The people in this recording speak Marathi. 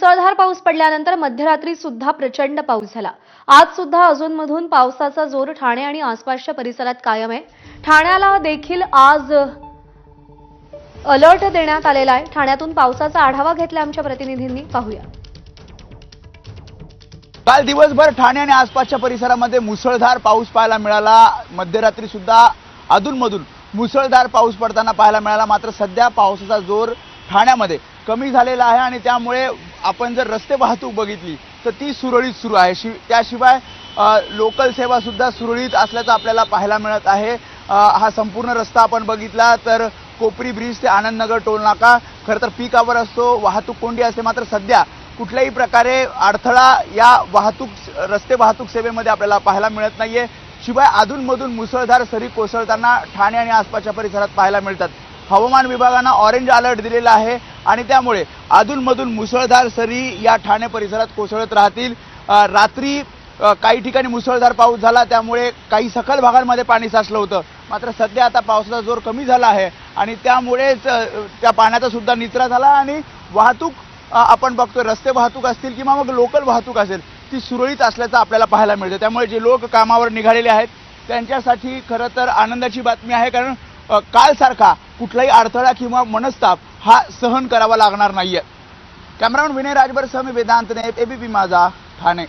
मुसळधार पाऊस पडल्यानंतर मध्यरात्री सुद्धा प्रचंड पाऊस झाला. आज सुद्धा अजूनमधून पावसाचा जोर ठाणे आणि आसपासच्या परिसरात कायम आहे. ठाण्याला देखील आज अलर्ट देण्यात आलेला आहे. ठाण्यातून पावसाचा आढावा घेतला आमच्या प्रतिनिधींनी. पाहूया. काल दिवसभर ठाणे आणि आसपासच्या परिसरामध्ये मुसळधार पाऊस पाहायला मिळाला. मध्यरात्री सुद्धा अधूनमधून मुसळधार पाऊस पडताना पाहायला मिळाला. मात्र सध्या पावसाचा जोर ठाण्यामध्ये कमी झालेला आहे आणि त्यामुळे आपण जर रस्ते वाहतूक बघितली तर ती सुरळीत सुरू आहे. शि त्याशिवाय लोकल सेवासुद्धा सुरळीत असल्याचं आपल्याला पाहायला मिळत आहे. हा संपूर्ण रस्ता आपण बघितला तर कोपरी ब्रिज ते आनंदनगर टोल नाका. खरं तर पिकावर असतो वाहतूक कोंडी असते मात्र सध्या कुठल्याही प्रकारे अडथळा या वाहतूक रस्ते वाहतूक सेवेमध्ये आपल्याला पाहायला मिळत नाहीये. शिवाय अधूनमधून मुसळधार सरी कोसळताना ठाणे आणि आसपासच्या परिसरात पाहायला मिळतात. हवामान विभागानं ऑरेंज अलर्ट दिलेला आहे. आणि त्यामुळे अधूनमधून मुसळधार सरी या ठाणे परिसरात कोसळत राहतील. रात्री काही ठिकाणी मुसळधार पाऊस झाला त्यामुळे काही सखल भागांमध्ये पाणी साचलं होतं. मात्र सध्या आता पावसाचा जोर कमी झाला आहे आणि त्यामुळेच त्या पाण्याचा सुद्धा निचरा झाला आणि वाहतूक आपण बघतोय रस्ते वाहतूक असतील किंवा मग लोकल वाहतूक असेल ती सुरळीत असल्याचं आपल्याला पाहायला मिळतं. त्यामुळे जे लोक कामावर निघालेले आहेत त्यांच्यासाठी खरं तर आनंदाची बातमी आहे कारण कालसारखा कुठलाही अडथळा किंवा मनस्ताप हा सहन करावा लागणार नाहीये. कॅमेरामॅन विनय राजभर सह मी वेदांतने एबीपी माझा ठाणे.